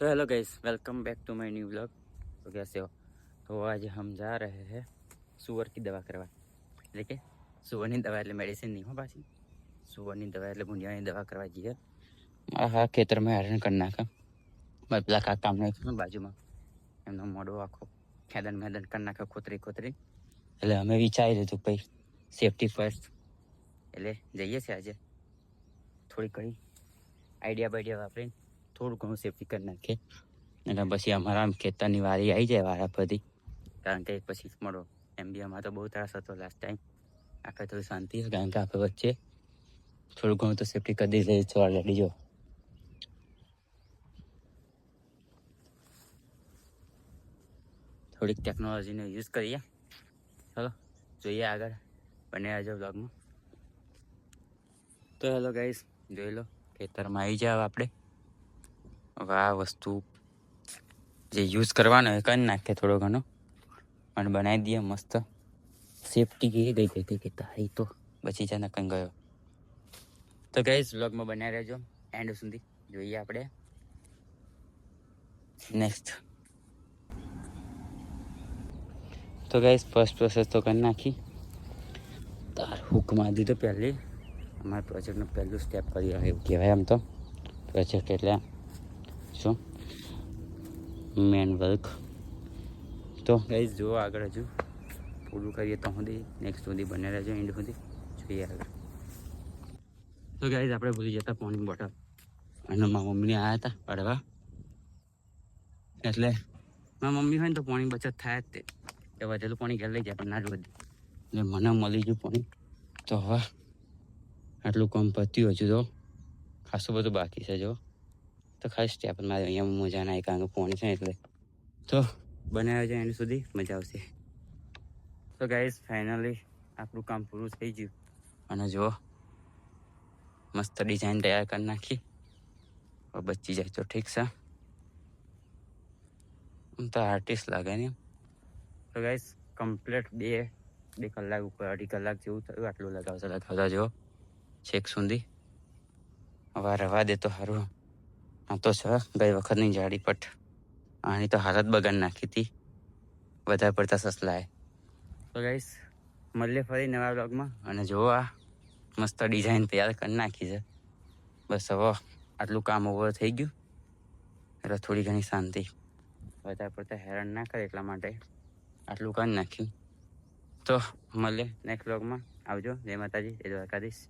तो hello guys welcome back to my new blog तो कैसे हो तो आज हम जा रहे हैं सुअर की दवा करवा देखिए सुअर नहीं दवा ले मेडिसिन नहीं हो बासी सुअर नहीं दवा ले बुनिया दवा करवा दी है खेतर में आयरन करना का मैं ब्लैक का काम नहीं करूँ बाजू में मोडो आखो खेदन मैदन करना का खुतरे खुतरे अले हमें भी चाहिए तो भाई सेफ्टी फर्स्ट अले जाइए से आज थोड़ी कड़ी आइडिया बाइडिया वापरें થોડું ઘણું સેફ્ટી કરી નાખીએ અને પછી અમારા આમ ખેતરની વારી આવી જાય વારા બધી કારણ કે પછી મળો એમ બી અમારો બહુ ત્રાસ હતો લાસ્ટ ટાઈમ આખા થોડું શાંતિ છે કારણ કે આપણે વચ્ચે થોડું ઘણું તો સેફ્ટી કરી દીધી છે ઓલરેડી જો થોડીક ટેકનોલોજીનો યુઝ કરીએ ચલો જોઈએ આગળ બને આજે બ્લોગમાં તો હેલો ગાઈસ જોઈ લો ખેતરમાં આવી જાવ આપણે વા વસ્તુ જે યુઝ કરવાને કઈ નાખ કે થોડો ઘણો અને બનાવી દિયા મસ્ત સેફટી કે દેતે કે તહી તો બચી જ નક ક ગયો તો ગાઈસ વ્લોગ માં બની રહેજો એન્ડ સુધી જોઈયા આપણે નેક્સ્ટ તો ગાઈસ ફર્સ્ટ પ્રોસેસ તો કઈ નાખી tartar hook માં દી તો પહેલે અમાર પ્રોજેક્ટ નો પહેલો સ્ટેપ કરી રહે કેવાય આમ તો પ્રોજેક્ટ એટલે છો મેન વર્ક તો ગાઈઝ જુઓ આગળ હજુ પૂરું કરીએ તો સુધી નેક્સ્ટ સુધી બને રહેજો એન્ડ સુધી જોઈએ આગળ તો ગાઈઝ આપણે ભૂલી જતા પોણી બોટલ અને મારા મમ્મીને આવ્યા હતા અડવા એટલે મારા મમ્મી હોય ને તો પાણી બચત થાય જ તે એ વધેલું પાણી ઘેર લઈ જાય પણ ના જ વધે એટલે મને મળી ગયું પાણી તો હવે આટલું કામ પત્યું હજુ તો ખાસું બધું બાકી છે જો ત કાસ્ટ ຽ પન માર્યું અહીંયા મોજાના એકાંગ ફોન છે એટલે તો બને છે એની સુધી મજા આવશે તો ગાઈસ ફાઇનલી આપનું કામ પૂરો થઈ ગયું અને જો મસ્ત ડિઝાઇન તૈયાર કરી નાખી આ બચ્ચી જાય તો ઠીક છે ઉંતા આર્ટિસ્ટ લાગે ને તો ગાઈસ કમ્પ્લીટ બે બે કલાક ઉપર અઢી કલાક જેવું થયું આટલું લાગવ સલા થાજો ચેક સુંધી હવે રવા દે તો હરું આ તો છે ગઈ વખતની જાડી પટ આની તો હાલત બગાડ નાખી હતી વધારે પડતા સસલાએ તો ગાઈસ મળીએ ફરી નવા બ્લોગમાં અને જોવા મસ્ત ડિઝાઇન તૈયાર કરી નાખી છે બસ હવે આટલું કામ ઓવર થઈ ગયું એટલે થોડી ઘણી શાંતિ વધારે પડતા હેરાન ના કરે એટલા માટે આટલું કરી નાખ્યું તો મળીએ નેક્સ્ટ બ્લોગમાં આવજો જય માતાજી જય દ્વારકાધીશ